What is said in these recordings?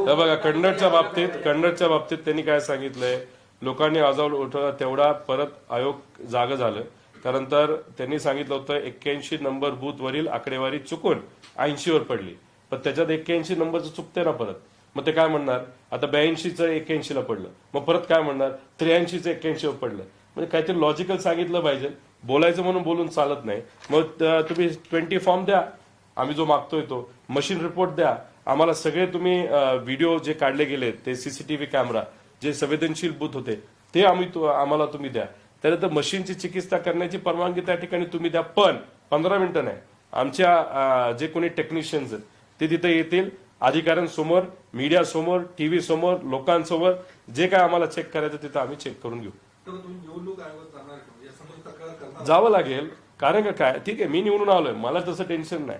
हे बघा कन्नडच्या बाबतीत कन्नडच्या बाबतीत त्यांनी काय सांगितलंय? लोकांनी आजावलं उठवला तेवढा परत आयोग जाग झालं. त्यानंतर त्यांनी सांगितलं होतं एक्क्याऐंशी नंबर बूथवरील आकडेवारी चुकून ऐंशीवर पडली. पण त्याच्यात एक्क्याऐंशी नंबरचं चुकते ना परत. मग ते काय म्हणणार? आता ब्याऐंशीचं एक्क्याऐंशीला पडलं. मग परत काय म्हणणार? त्र्याऐंशीचं एक्क्याऐंशीवर पडलं. म्हणजे काहीतरी लॉजिकल सांगितलं पाहिजे. बोलायचं म्हणून बोलून चालत नाही. मग तुम्ही ट्वेंटी फॉर्म द्या. आम्ही जो मागतोय तो. मशीन रिपोर्ट द्या. आम्हाला सगळे तुम्ही व्हिडिओ जे काढले गेले ते सीसीटीव्ही कॅमेरा जे संवेदनशील बूथ होते ते आम्ही आम्हाला तुम्ही द्या. त्यानंतर मशीनची चिकित्सा करण्याची परवानगी त्या ठिकाणी तुम्ही द्या पण पंधरा मिनिटं नाही. आमच्या जे कोणी टेक्निशियन्स आहेत ते तिथे येतील अधिकाऱ्यांसमोर मीडिया समोर टीव्ही समोर लोकांसमोर जे काय आम्हाला चेक करायचं तिथं आम्ही चेक करून घेऊ. जावं लागेल. कारण का काय? ठीक आहे मी निवडून आलोय. मला तसं टेन्शन नाही.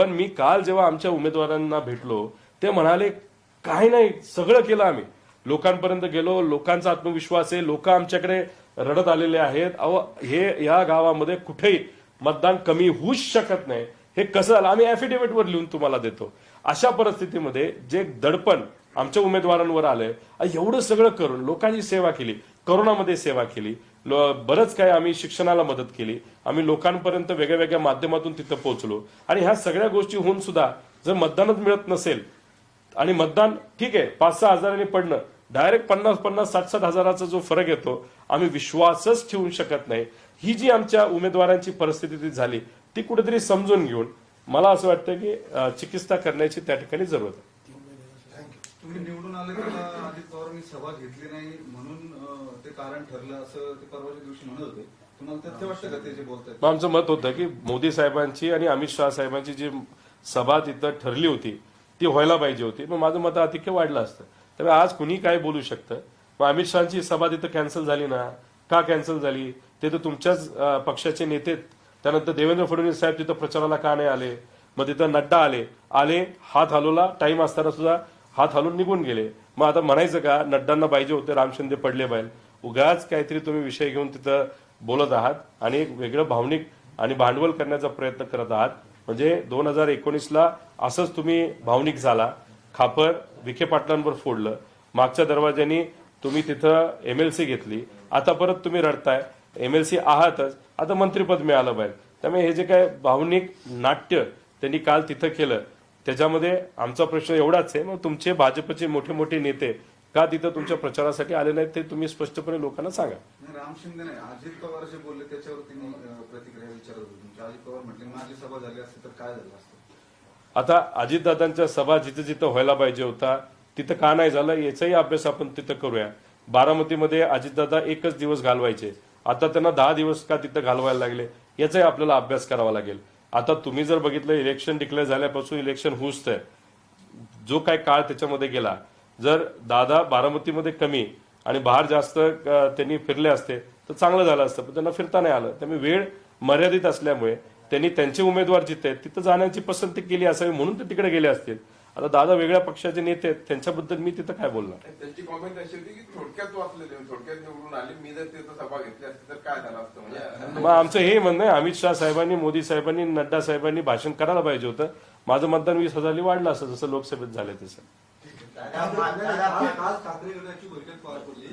पण मी काल जेव्हा आमच्या उमेदवारांना भेटलो ते म्हणाले काही नाही सगळं केलं आम्ही. लोकांपर्यंत गेलो लोकांचा आत्मविश्वास आहे लोक आमच्याकडे रडत आलेले आहेत. अहो हे या गावामध्ये कुठेही मतदान कमी होऊच शकत नाही. हे कसं झालं? आम्ही affidavit लिहून तुम्हाला देतो. अशा परिस्थितीमध्ये जे दडपण आमच्या उमेदवारांवर आलंय एवढं सगळं करून लोकांची सेवा केली करोनामध्ये सेवा केली लो- बरंच काय आम्ही शिक्षणाला मदत केली. आम्ही लोकांपर्यंत वेगळ्या वेगळ्या माध्यमातून तिथं पोहोचलो. आणि ह्या सगळ्या गोष्टी होऊन सुद्धा जर मतदानच मिळत नसेल आणि मतदान ठीक आहे पाच सहा हजारांनी पडणं डायरेक्ट पन्नास पन्नास साठ साठ हजाराचा जो फरक येतो आम्ही विश्वासच ठेवू शकत नाही. ही जी आमच्या उमेदवारांची परिस्थिती ती झाली ती कुठेतरी समजून घेऊन मला असं वाटतं की चिकित्सा करण्याची त्या ठिकाणी जरूरत आहे. तुम्ही निवडून आले अजित पवारांनी सभा घेतली नाही म्हणून ते कारण ठरलं असं ते परवाच्या दिवशी म्हणत होते. तुम्हाला तथ्य वाटतं का ते जे मग आमचं मत होतं की मोदी साहेबांची आणि अमित शहा साहेबांची जी सभा तिथं ठरली होती ती व्हायला पाहिजे होती. मग माझं मत अतिक्य वाढलं असतं. त्यामुळे आज कुणी काय बोलू शकतं? मग अमित शहाची सभा तिथं कॅन्सल झाली ना? का कॅन्सल झाली? ते तर तुमच्याच अं, पक्षाचे नेते त्यानंतर देवेंद्र फडणवीस साहेब तिथं प्रचाराला का नाही आले? मग तिथं नड्डा आले. आले हात हलवला टाइम असताना सुद्धा हात हलवून निघून गेले. मग आता म्हणायचं का नड्डांना पाहिजे होते रामशिंदे पडले पाहिजे. उगाच काहीतरी तुम्ही विषय घेऊन तिथं बोलत आहात आणि एक वेगळं भावनिक आणि भांडवल करण्याचा प्रयत्न करत आहात. म्हणजे दोन हजार एकोणीसला असंच तुम्ही भावनिक झाला खापर विखे पाटलांवर फोडलं. मागच्या दरवाज्यानी तुम्ही तिथं एमएलसी घेतली. आता परत तुम्ही रडताय. एमएलसी आहातच. आता मंत्रीपद मिळालं पाहिजे त्यामुळे हे जे काय भावनिक नाट्य त्यांनी काल तिथं केलं त्याच्यामध्ये आमचा प्रश्न एवढाच आहे. मग तुमचे भाजपचे मोठे मोठे नेते का तिथं तुमच्या प्रचारासाठी आले नाहीत ते तुम्ही स्पष्टपणे लोकांना सांगा. राम शिंदे नाही. अजित पवार जे बोलले त्याच्यावर त्यांनी प्रतिक्रिया विचारत होती तुमची. अजित पवार म्हटले माझी सभा झाली असती तर काय झालं असतं? आता अजितदादांच्या सभा जिथं जिथं व्हायला पाहिजे होता तिथं का नाही झालं याचाही अभ्यास आपण तिथं करूया. बारामतीमध्ये अजितदादा एकच दिवस घालवायचे. आता त्यांना दहा दिवस का तिथं घालवायला लागले याचाही आपल्याला अभ्यास करावा लागेल. आता तुम्ही जर बघितलं इलेक्शन डिक्लेअर झाल्यापासून इलेक्शन हुसतंय जो काय काळ त्याच्यामध्ये गेला जर दादा बारामतीमध्ये कमी आणि बाहेर जास्त त्यांनी फिरले असते तर चांगलं झालं असतं. पण त्यांना फिरता नाही आलं. त्यामुळे वेळ मर्यादित असल्यामुळे त्यांनी त्यांचे उमेदवार जिथे आहेत तिथं जाण्याची पसंती केली असावी म्हणून ते तिकडे गेले असतील. आता दादा वेगळ्या पक्षाचे नेते आहेत त्यांच्याबद्दल मी तिथं काय बोलणार? त्यांची कॉमेंट अशी होती की थोडक्यात वाचलेले थोडक्यात निवडून आले. मी जर तिथं सभा घेतली असती तर काय झालं असतं? म्हणजे मग आमचं हे म्हणणं आहे अमित शहा साहेबांनी मोदी साहेबांनी नड्डा साहेबांनी भाषण करायला पाहिजे होतं. माझं मतदान वीस हजारनी वाढलं असं जसं लोकसभेत झालं तसं. बैठक पार पडली.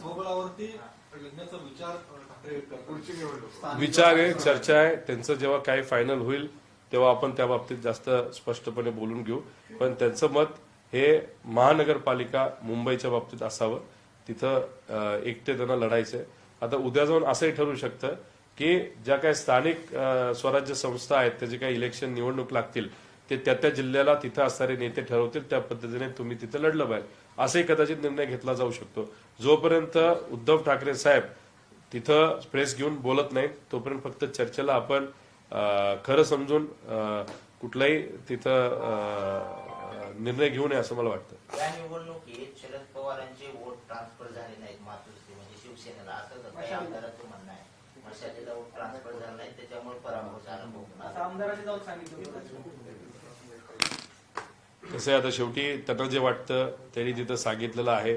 स्वबळावरती विचार अं, ठाकरे गट करतात. पुढची निवडणूक. विचार आहे चर्चा आहे. त्यांचं जेव्हा काही फायनल होईल तेव्हा आपण त्या बाबतीत जास्त स्पष्टपणे बोलून घेऊ. पण त्यांचं मत हे महानगरपालिका मुंबईच्या बाबतीत असावं. तिथं एकटे त्यांना लढायचंय. आता उद्या जाऊन असंही ठरू शकतं की ज्या काही स्थानिक स्वराज्य संस्था आहेत त्याचे काही इलेक्शन निवडणूक लागतील ते त्या त्या जिल्ह्याला तिथं असणारे नेते ठरवतील त्या पद्धतीने तुम्ही तिथं लढलं पाहिजे. असंही कदाचित निर्णय घेतला जाऊ शकतो. जोपर्यंत उद्धव ठाकरे साहेब तिथं प्रेस घेऊन बोलत नाहीत तोपर्यंत फक्त चर्चेला आपण खरं समजून कुठलाही तिथं निर्णय घेऊ नये असं मला वाटतं. या निवडणुकीत शरद पवारांचे वोट ट्रान्सफर झाले नाहीत मातृश्री म्हणजे शिवसेनेला. असं काही आमदारांचं म्हणणं आहे. मशालीला वोट ट्रान्सफर झाला नाही त्याच्यामुळे पराभव झाला. आमदारांनी जाऊन सांगितलं. कसं आहे आता शेवटी त्यांना जे वाटतं त्यांनी तिथं सांगितलेलं आहे.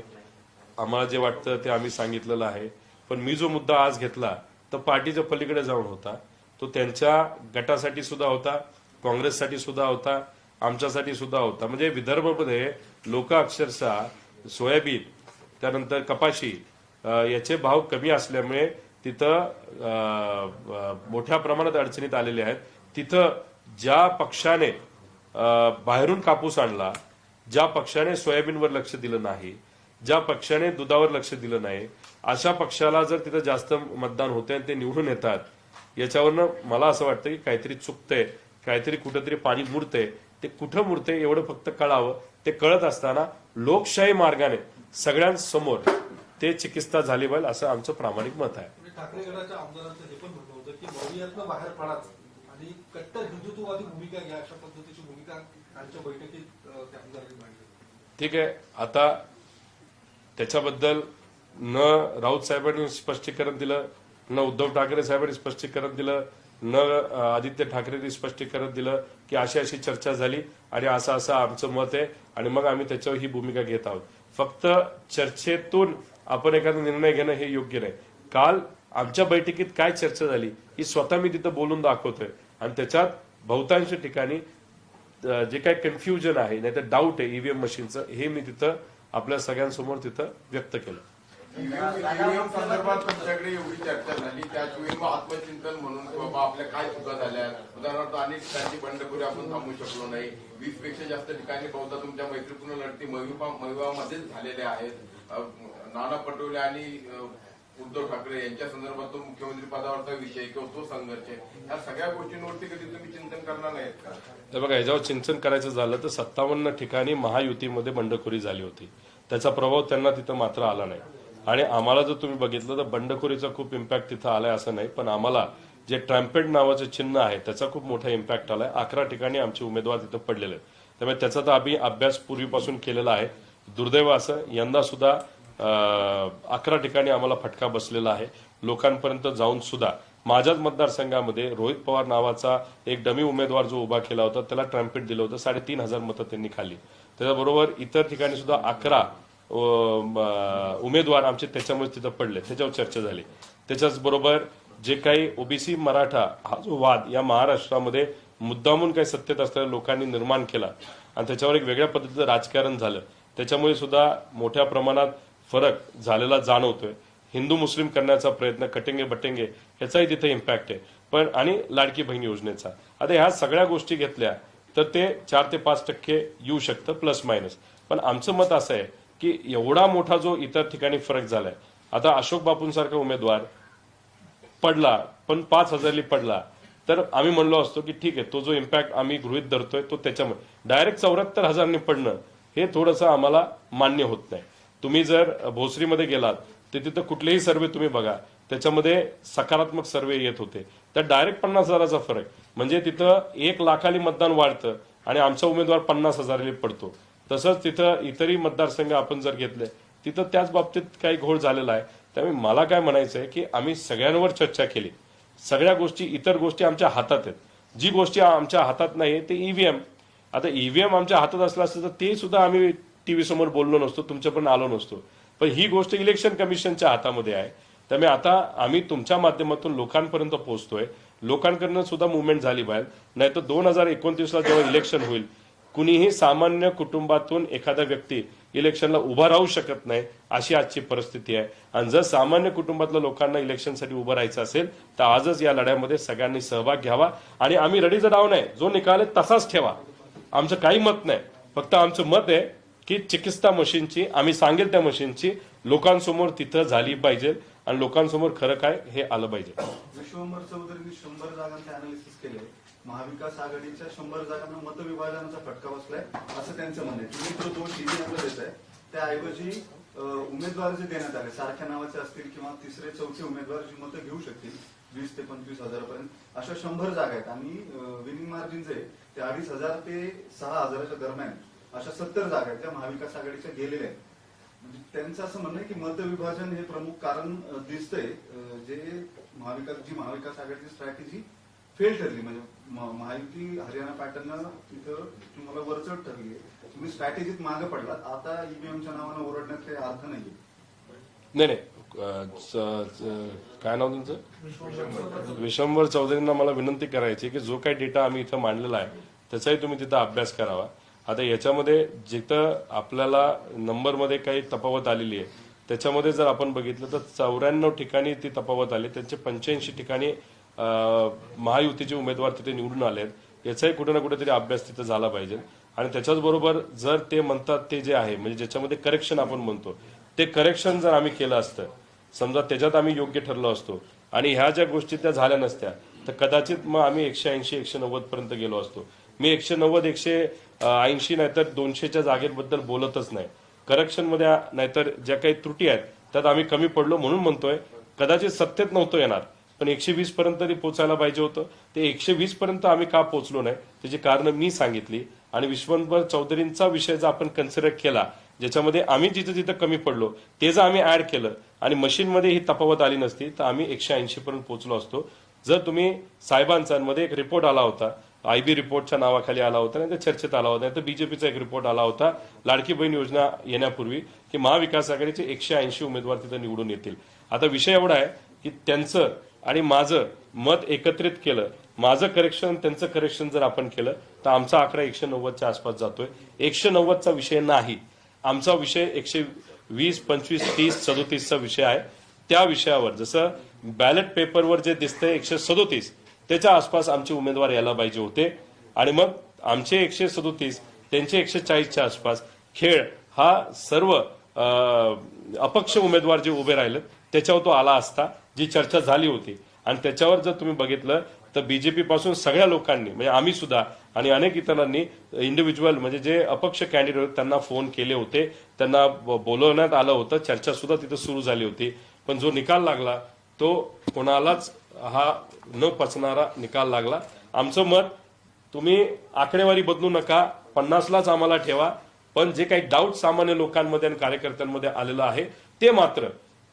आम्हाला जे वाटतं ते आम्ही सांगितलेलं आहे. पण मी जो मुद्दा आज घेतला तर पार्टीच्या पलीकडे जाऊन होता. तो त्यांच्या गटासाठी सुद्धा होता काँग्रेससाठी सुद्धा होता आमच्यासाठी सुद्धा होता. म्हणजे विदर्भमध्ये लोक अक्षरशः सोयाबीन त्यानंतर कपाशी याचे भाव कमी असल्यामुळे तिथं मोठ्या प्रमाणात अडचणीत आलेले आहेत. तिथं ज्या पक्षाने बाहेरून कापूस आणला ज्या पक्षाने सोयाबीनवर लक्ष दिलं नाही ज्या पक्षाने दुधावर लक्ष दिलं नाही अशा पक्षाला जर तिथं जास्त मतदान होते आणि ते निवडून येतात याच्यावरनं मला असं वाटतं की काहीतरी चुकतंय काहीतरी कुठंतरी पाणी मुरतंय. ते कुठं मुरतंय एवढं फक्त कळावं. ते कळत असताना लोकशाही मार्गाने सगळ्यांसमोर ते चिकित्सा झाली पाहिजे असं आमचं प्रामाणिक मत आहे. ठाकरे गटाच्या आमदारांचं हे पण म्हणणं होतं की बाहेर पडाच. आणि कट्टर हिंदुत्ववादी भूमिका घ्या अशा पद्धतीची भूमिका कालच्या बैठकीत त्या आमदारांनी मांडली ठीक आहे. आता त्याच्याबद्दल न राऊत साहेबांनी स्पष्टीकरण दिलं न उद्धव ठाकरे साहेबांनी स्पष्टीकरण दिलं न आदित्य ठाकरेंनी स्पष्टीकरण दिलं की अशी अशी चर्चा झाली आणि असं असं आमचं मत आहे आणि मग आम्ही त्याच्यावर ही भूमिका घेत आहोत. फक्त चर्चेतून आपण एखादा निर्णय घेणं हे योग्य नाही. काल आमच्या बैठकीत काय चर्चा झाली ही स्वतः मी तिथं बोलून दाखवतोय. आणि त्याच्यात बहुतांश ठिकाणी जे काही कन्फ्युजन आहे नाही तर डाऊट आहे ईव्हीएम मशीनचं हे मी तिथं आपल्या सगळ्यांसमोर तिथं व्यक्त केलं. ईव्हीएम संदर्भात तुमच्याकडे एवढी चर्चा झाली त्याचवेळी मग आत्मचिंतन म्हणून की बाबा आपल्या काय चुका झाल्या उदाहरणार्थ अनेक ठिकाणी बंडखोरी आपण थांबू शकलो नाही. वीसपेक्षा जास्त ठिकाणी बहुधा तुमच्या मैत्रीपूर्ण लढती महिवामध्येच झालेल्या आहेत. नाना पटोले आणि उद्धव ठाकरे यांच्या संदर्भात तो मुख्यमंत्री पदावरचा विषय किंवा तो संघर्ष या सगळ्या गोष्टींवरती कधी तुम्ही चिंतन करणार नाहीत का? तर बघा याच्यावर चिंतन करायचं झालं तर सत्तावन्न ठिकाणी महायुतीमध्ये बंडखोरी झाली होती. त्याचा प्रभाव त्यांना तिथं मात्र आला नाही. आणि आम्हाला जर तुम्ही बघितलं तर बंडखोरीचा खूप इम्पॅक्ट तिथं आलाय असं नाही पण आम्हाला जे ट्रॅम्पेट नावाचं चिन्ह आहे त्याचा खूप मोठा इम्पॅक्ट आलाय. अकरा ठिकाणी आमचे उमेदवार तिथं पडलेले आहेत. त्यामुळे त्याचा तर आम्ही अभ्यास पूर्वीपासून केलेला आहे. दुर्दैव असं यंदा सुद्धा अकरा ठिकाणी आम्हाला फटका बसलेला आहे. लोकांपर्यंत जाऊन सुद्धा माझ्याच मतदारसंघामध्ये रोहित पवार नावाचा एक डमी उमेदवार जो उभा केला होता त्याला ट्रम्पेट दिलं होतं. साडेतीन हजार मतं त्यांनी खाल्ली त्याच्याबरोबर इतर ठिकाणी सुद्धा अकरा उमेदवार आमचे त्याच्यामुळे तिथं पडले. त्याच्यावर चर्चा झाली. त्याच्याचबरोबर जे काही ओबीसी मराठा हा जो वाद या महाराष्ट्रामध्ये मुद्दामून काही सत्तेत असलेल्या लोकांनी निर्माण केला आणि त्याच्यावर एक वेगळ्या पद्धतीचं राजकारण झालं त्याच्यामुळे सुद्धा मोठ्या प्रमाणात फरक झालेला जाणवतोय. हिंदू मुस्लिम करण्याचा प्रयत्न कटेंगे बटेंगे ह्याचाही तिथे इम्पॅक्ट आहे. पण आणि लाडकी बहीण योजनेचा. आता ह्या सगळ्या गोष्टी घेतल्या तर ते चार ते पाच टक्के येऊ शकतं प्लस मायनस पण आमचं मत असं आहे की एवढा मोठा जो इतर ठिकाणी फरक झालाय आता अशोक बापूंसारखा उमेदवार पडला पण पाच हजारली पडला तर आम्ही म्हणलो असतो की ठीक आहे तो जो इम्पॅक्ट आम्ही गृहित धरतोय तो त्याच्यामुळे. डायरेक्ट चौऱ्याहत्तर हजारने पडणं हे थोडंसं आम्हाला मान्य होत नाही. तुम्ही जर भोसरीमध्ये गेलात तर तिथं कुठलेही सर्वे तुम्ही बघा. त्याच्यामध्ये सकारात्मक सर्वे येत होते. तर डायरेक्ट पन्नास हजाराचा फरक. म्हणजे तिथं एक लाखाली मतदान वाढतं आणि आमचा उमेदवार पन्नास हजाराली पडतो. तसंच तिथं इतरही मतदारसंघ आपण जर घेतले तिथं त्याच बाबतीत काही घोळ झालेला आहे. त्यामुळे मला काय म्हणायचं आहे की आम्ही सगळ्यांवर चर्चा केली. सगळ्या गोष्टी इतर गोष्टी आमच्या हातात आहेत. जी गोष्टी आमच्या हातात नाही ते ईव्हीएम आता ईव्हीएम आमच्या हातात असलं असतं तर ते सुद्धा आम्ही टीव्ही समोर बोललो नसतो तुमच्या पण आलो नसतो. पण ही गोष्ट इलेक्शन कमिशनच्या हातामध्ये आहे. त्यामुळे आता आम्ही तुमच्या माध्यमातून लोकांपर्यंत पोहोचतोय. लोकांकडनं सुद्धा मुवमेंट झाली पाहिजे नाही तर दोन हजार एकोणतीसला जेव्हा इलेक्शन होईल कुणीही सामान्य कुटुंबातून एखादा व्यक्ती इलेक्शनला उभा राहू शकत नाही अशी आजची परिस्थिती आहे. आणि जर सामान्य कुटुंबातल्या लोकांना इलेक्शनसाठी उभं राहायचं असेल तर आजच या लढ्यामध्ये सगळ्यांनी सहभाग घ्यावा. आणि आम्ही रडीचा डाव नाही जो निकाल आहे तसाच ठेवा. आमचं काही मत नाही. फक्त आमचं मत आहे की चिकित्सा मशीनची आम्ही सांगेल त्या मशीनची लोकांसमोर तिथं झाली पाहिजे आणि लोकांसमोर खरं काय हे आलं पाहिजे. विश्वंभर चौधरींनी शंभर जागांचे अनालिसिस केले महाविकास आघाडीच्या शंभर जागांना मतविभाजनाचा फटका बसलाय असं त्यांचं म्हणणं आहे. तुम्ही जो दोन ईव्हीएमला देत आहे त्याऐवजी उमेदवार जे देण्यात आले सारख्या नावाचे असतील किंवा तिसरे चौथे उमेदवार जी मतं घेऊ शकतील वीस ते पंचवीस हजारपर्यंत अशा शंभर जागा आहेत. आणि विनिंग मार्जिन जे आहे, ते अडीच हजार ते सहा हजाराच्या दरम्यान अशा सत्तर जागा आहेत त्या महाविकास आघाडीच्या गेलेल्या आहेत. म्हणजे त्यांचं असं म्हणणं आहे की मतविभाजन हे प्रमुख कारण दिसतंय जे महाविकास जी महाविकास आघाडीची स्ट्रॅटेजी फेल ठरली. म्हणजे म- महायुती हरियाणा पॅटर्न तिथं तुम्हाला वरचढ ठरली आहे. तुम्ही स्ट्रॅटेजीत मागे पडलात. आता ईव्हीएमच्या नावानं ओरडण्यात काही अर्थ नाहीये. नाही नाही. काय नाव तुमचं? विशंभर चौधरींना मला विनंती करायची की जो काही डेटा आम्ही इथं मांडलेला आहे त्याचाही तुम्ही तिथं अभ्यास करावा. आता याच्यामध्ये जिथं आपल्याला नंबरमध्ये काही तफावत आलेली आहे त्याच्यामध्ये जर आपण बघितलं तर चौऱ्याण्णव ठिकाणी ती तफावत आली त्यांचे पंच्याऐंशी ठिकाणी महायुतीचे उमेदवार तिथे निवडून आले आहेत. याचाही कुठे ना कुठेतरी अभ्यास तिथे झाला पाहिजे. आणि त्याच्याचबरोबर जर ते म्हणतात ते जे आहे म्हणजे ज्याच्यामध्ये करेक्शन आपण म्हणतो ते करेक्शन जर आम्ही केलं असतं समजा त्याच्यात आम्ही योग्य ठरलो असतो आणि ह्या ज्या गोष्टी त्या झाल्या नसत्या तर कदाचित मग आम्ही एकशे ऐंशी एकशे नव्वद पर्यंत गेलो असतो. मी एकशे नव्वद एकशे ऐंशी नाहीतर दोनशेच्या जागेबद्दल बोलतच नाही. करेक्शनमध्ये नाहीतर ज्या काही त्रुटी आहेत त्यात आम्ही कमी पडलो म्हणून म्हणतोय. कदाचित सत्तेत नव्हतं येणार पण एकशे वीस पर्यंत तरी पोचायला पाहिजे होतं. ते एकशे वीस पर्यंत आम्ही का पोचलो नाही त्याची कारणं मी सांगितली. आणि विश्वंभर चौधरींचा विषय जर आपण कन्सिडर केला ज्याच्यामध्ये आम्ही जिथं जिथं कमी पडलो ते जर आम्ही ऍड केलं आणि मशीनमध्ये ही तफावत आली नसती तर आम्ही एकशे ऐंशी पर्यंत पोहोचलो असतो. जर तुम्ही साहेबांचा मध्ये एक रिपोर्ट आला होता आय बी रिपोर्टच्या नावाखाली आला होता नाही तर चर्चेत आला होता. नाही तर बीजेपीचा एक रिपोर्ट आला होता लाडकी बहीण योजना येण्यापूर्वी की महाविकास आघाडीचे एकशे ऐंशी उमेदवार तिथे निवडून येतील. आता विषय एवढा आहे की त्यांचं आणि माझं मत एकत्रित केलं माझं करेक्शन त्यांचं करेक्शन जर आपण केलं तर आमचा आकडा एकशे नव्वदच्या आसपास जातोय. एकशे नव्वदचा विषय नाही. आमचा विषय एकशे वीस पंचवीस तीस सदोतीसचा विषय आहे. त्या विषयावर जसं बॅलेट पेपरवर जे दिसतंय एकशे सदोतीस त्याच्या आसपास आमचे उमेदवार यायला पाहिजे होते. आणि मग आमचे एकशे सदोतीस त्यांचे एकशे चाळीसच्या आसपास खेळ हा सर्व अपक्ष उमेदवार जे उभे राहिले त्याच्यावर तो आला असता जी चर्चा झाली होती. आणि त्याच्यावर जर तुम्ही बघितलं तर बीजेपी पासून सगळ्या लोकांनी म्हणजे आम्ही सुद्धा आणि अनेक इतरांनी इंडिव्हिज्युअल म्हणजे जे अपक्ष कॅन्डिडेट होते त्यांना फोन केले होते. त्यांना ब- बोलवण्यात आलं होतं. चर्चा सुद्धा तिथे सुरू झाली होती. पण जो निकाल लागला तो कोणालाच हा न पचणारा निकाल लागला. आमचं मत तुम्ही आकडेवारी बदलू नका पन्नासलाच आम्हाला ठेवा पण जे काही डाऊट सामान्य लोकांमध्ये आणि कार्यकर्त्यांमध्ये आलेलं आहे ते मात्र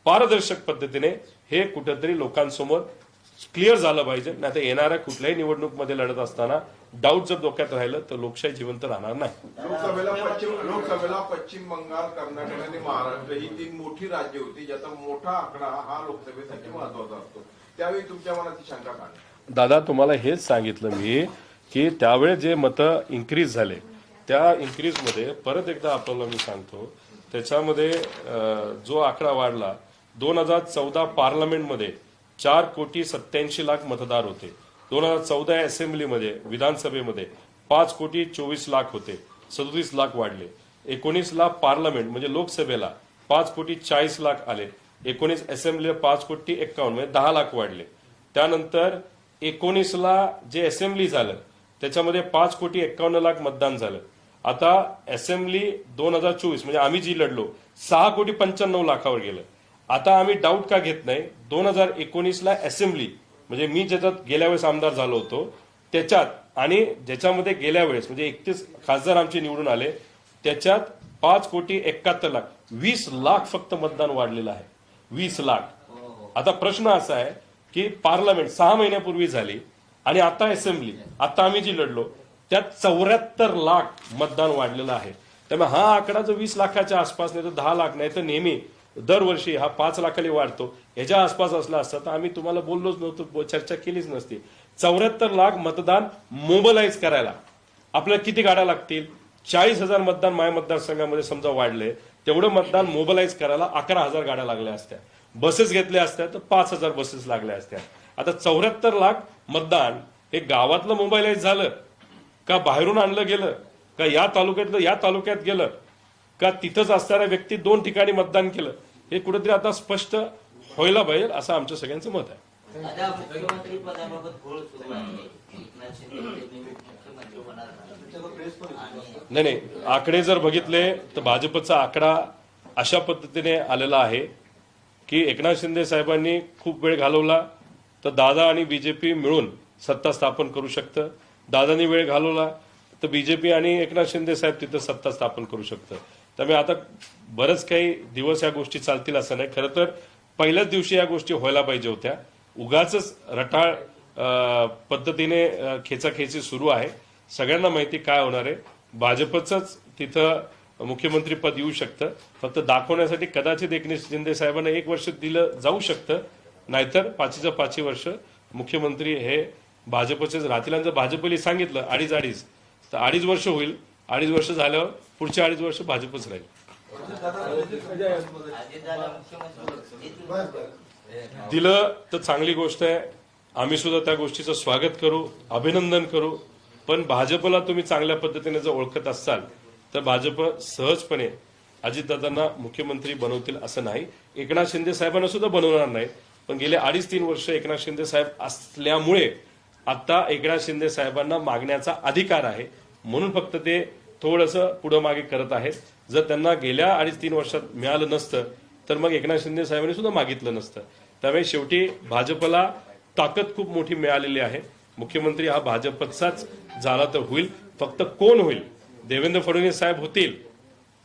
पारदर्शक पद्धतीने हे कुठेतरी लोकांसमोर क्लिअर झालं पाहिजे. नाही तर येणाऱ्या कुठल्याही निवडणूकमध्ये लढत असताना डाऊट जर डोक्यात राहिलं तर लोकशाही जिवंत राहणार नाही. लोकसभेला पश्चिम लोकसभेला पश्चिम बंगाल कर्नाटक आणि महाराष्ट्र ही तीन मोठी राज्य होती ज्याचा मोठा आकडा हा लोकसभेसाठी महत्त्वाचा असतो. त्यावेळी तुमच्या मनात शंका काय? दादा तुम्हाला हेच सांगितलं मी की त्यावेळेस जे मतं इन्क्रीज झाले त्या इन्क्रीजमध्ये परत एकदा आपल्याला मी सांगतो त्याच्यामध्ये जो आकडा वाढला दोन हजार चौदा पार्लमेंटमध्ये चार कोटी सत्याऐंशी लाख मतदार होते. दोन हजार चौदा असेंब्लीमध्ये विधानसभेमध्ये पाच कोटी चोवीस लाख होते. सदोतीस लाख वाढले. एकोणीसला पार्लमेंट म्हणजे लोकसभेला पाच कोटी चाळीस लाख आले. एकोणीस असेंब्लीला पाच कोटी एक्कावन्न म्हणजे दहा लाख वाढले. त्यानंतर एकोणीसला जे असेंब्ली झालं त्याच्यामध्ये पाच कोटी एक्कावन्न लाख मतदान झालं. आता असेंब्ली दोन हजार चोवीस म्हणजे आम्ही जी लढलो सहा कोटी पंच्याण्णव लाखावर गेलं. आता आम्ही डाऊट का घेत नाही? दोन हजार एकोणीसला असेंब्ली म्हणजे मी ज्याच्यात गेल्या वेळेस आमदार झालो होतो त्याच्यात आणि ज्याच्यामध्ये गेल्या वेळेस म्हणजे एकतीस खासदार आमचे निवडून आले त्याच्यात पाच कोटी एकाहत्तर लाख वीस लाख फक्त मतदान वाढलेलं आहे. वीस लाख. आता प्रश्न असा आहे की पार्लमेंट सहा महिन्यापूर्वी झाली आणि आता असेंब्ली आता आम्ही जी लढलो त्यात चौऱ्याहत्तर लाख मतदान वाढलेलं आहे. त्यामुळे हा आकडा जो वीस लाखाच्या आसपास नाही तर दहा लाख नाही तर नेहमी दरवर्षी हा पाच लाखाली वाढतो. ह्याच्या आसपास असला असता तर आम्ही तुम्हाला बोललोच नव्हतो चर्चा केलीच नसती. चौऱ्याहत्तर लाख मतदान मोबलाईज करायला. आपल्याला किती गाड्या लागतील? चाळीस हजार मतदान माय मतदारसंघामध्ये समजा वाढले तेवढं मतदान मोबलाईज करायला अकरा हजार गाड्या लागल्या असत्या. बसेस घेतल्या असत्या तर पाच हजार बसेस लागल्या असत्या. आता चौऱ्याहत्तर लाख मतदान हे गावातलं मोबाईलाईज झालं का बाहेरून आणलं गेलं? का या तालुक्यातलं या तालुक्यात गेलं? का तिथंच असणाऱ्या व्यक्ती दोन ठिकाणी मतदान केलं हे कुठेतरी आता स्पष्ट व्हायला पाहिजे असं आमचं सगळ्यांचं मत आहे. नाही. नाही आकडे जर बघितले तर भाजपचा आकडा अशा पद्धतीने आलेला आहे की एकनाथ शिंदे साहेबांनी खूप वेळ घालवला तर दादा आणि बीजेपी मिळून सत्ता स्थापन करू शकतं. दादानी वेळ घालवला तर बीजेपी आणि एकनाथ शिंदे साहेब तिथं सत्ता स्थापन करू शकतं. त्यामुळे आता बरंच काही दिवस या गोष्टी चालतील असं नाही. खरं तर पहिल्याच दिवशी या गोष्टी व्हायला पाहिजे होत्या. उगाच रटाळ पद्धतीने खेचाखेची सुरू आहे. सगळ्यांना माहिती काय होणार आहे. भाजपचंच तिथं मुख्यमंत्री पद येऊ शकतं. फक्त दाखवण्यासाठी कदाचित एकनाथ शिंदे साहेबांना एक वर्ष दिलं जाऊ शकतं. नाहीतर पाचीचं पाचशे वर्ष मुख्यमंत्री हे भाजपचेच राहतील. आणि जर भाजपने सांगितलं अडीच अडीच तर अडीच वर्ष होईल. अडीच वर्ष झाल्यावर पुढचे अडीच वर्ष भाजपच राहील. दिलं तर चांगली गोष्ट आहे. आम्ही सुद्धा त्या गोष्टीचं स्वागत करू अभिनंदन करू. पण भाजपला तुम्ही चांगल्या पद्धतीने जर ओळखत असाल तर भाजप सहजपणे अजितदादांना मुख्यमंत्री बनवतील असं नाही. एकनाथ शिंदे साहेबांना सुद्धा बनवणार नाही पण गेले अडीच तीन वर्ष एकनाथ शिंदे साहेब असल्यामुळे आता एकनाथ शिंदे साहेबांना मागण्याचा अधिकार आहे. म्हणून फक्त ते थोडंसं पुढं मागे करत आहेत. जर त्यांना गेल्या अडीच तीन वर्षात मिळालं नसतं तर मग एकनाथ शिंदे साहेबांनी सुद्धा मागितलं नसतं. त्यामुळे शेवटी भाजपला ताकद खूप मोठी मिळालेली आहे. मुख्यमंत्री हा भाजपचाच झाला तर होईल. फक्त कोण होईल? देवेंद्र फडणवीस साहेब होतील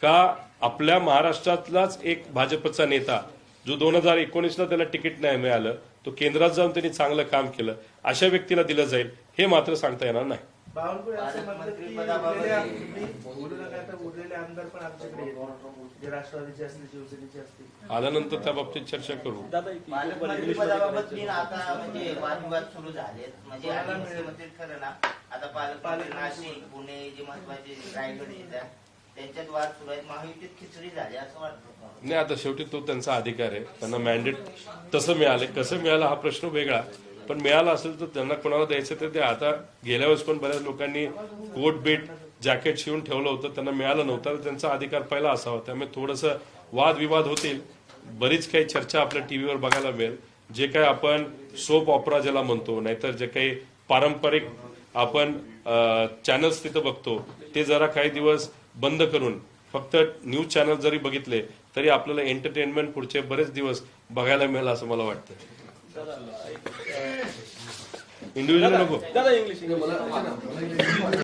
का आपल्या महाराष्ट्रातलाच एक भाजपचा नेता जो दोन हजार एकोणीसला त्याला तिकीट नाही मिळालं तो केंद्रात जाऊन त्यांनी चांगलं काम केलं अशा व्यक्तीला दिलं जाईल हे मात्र सांगता येणार नाही. बावनकुळे असं म्हणतात की उरलेले मी बोलू नका तर उरलेले आमदार पण आमच्याकडे येतील. जे राष्ट्रवादीचे असतील शिवसेनेचे असतील. आल्यानंतर त्या बाबतीत चर्चा करू. पालकमंत्री पदाबाबत बिन आता म्हणजे वादविवाद सुरू झालेत. म्हणजे आधी मुख्यमंत्री ठरलं ना आता पालकमंत्री नाशिक पुणे जे महत्त्वाचे रायगड त्यांच्यात वाद सुरू आहेत. महायुतीत खिचडी झाली असं वाटतं मला. नाही आता शेवटी तो त्यांचा अधिकार आहे. त्यांना मॅन्डेट तसं मिळालं कसं मिळालं हा प्रश्न वेगळा. पण मिळालं असेल तर त्यांना कोणाला द्यायचं तर ते आता गेल्या वेळेस पण बऱ्याच लोकांनी कोट बीट जॅकेट शिवून ठेवलं होतं. त्यांना मिळालं नव्हतं. तर त्यांचा अधिकार पहिला असावा. त्यामुळे थोडंसं वादविवाद होतील. बरीच काही चर्चा आपल्या टीव्हीवर बघायला मिळेल. जे काही आपण सोप ऑपरा ज्याला म्हणतो नाहीतर जे काही पारंपरिक आपण चॅनल्स तिथं बघतो ते जरा काही दिवस बंद करून फक्त न्यूज चॅनल जरी बघितले तरी आपल्याला एंटरटेनमेंट पुढचे बरेच दिवस बघायला मिळेल असं मला वाटतं. इंडिव्हिज्युअल नको. दादा इंग्लिश.